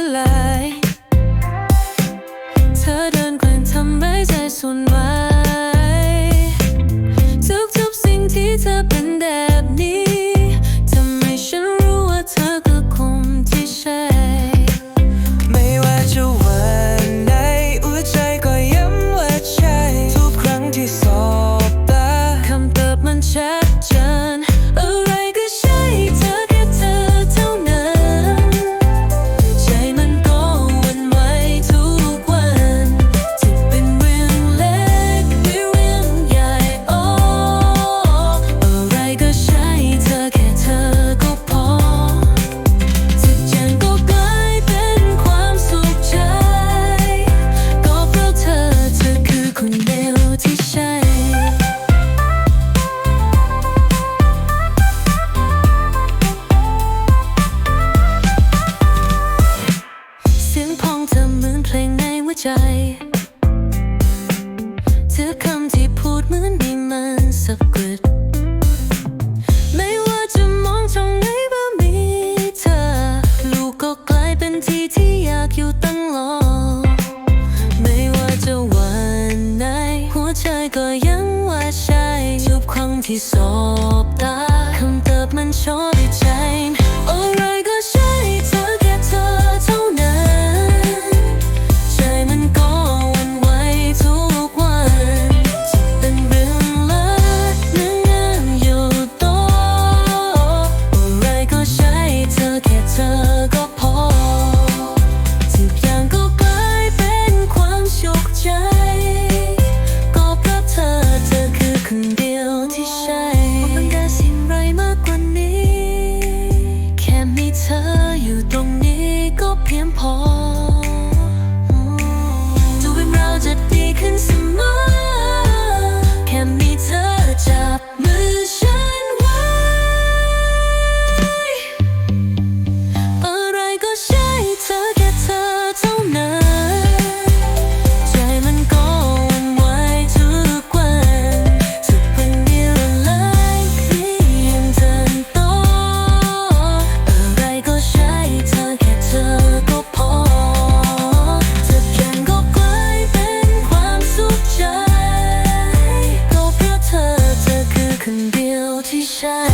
ละลาย เธอเดินกล้งทำร้ใจสุนไว้ทุ ใจ เธอคำที่พูดเหมือนมีมันสักกึดไม่ว่าจะมองช่องไหนก็มีเธอ ลูกก็กลายเป็นที่ที่อยากอยู่ตั้งรอไม่ว่าจะวันไหน หัวใจก็ยังว่าใช่ทุกครั้งที่สอบ sunshine.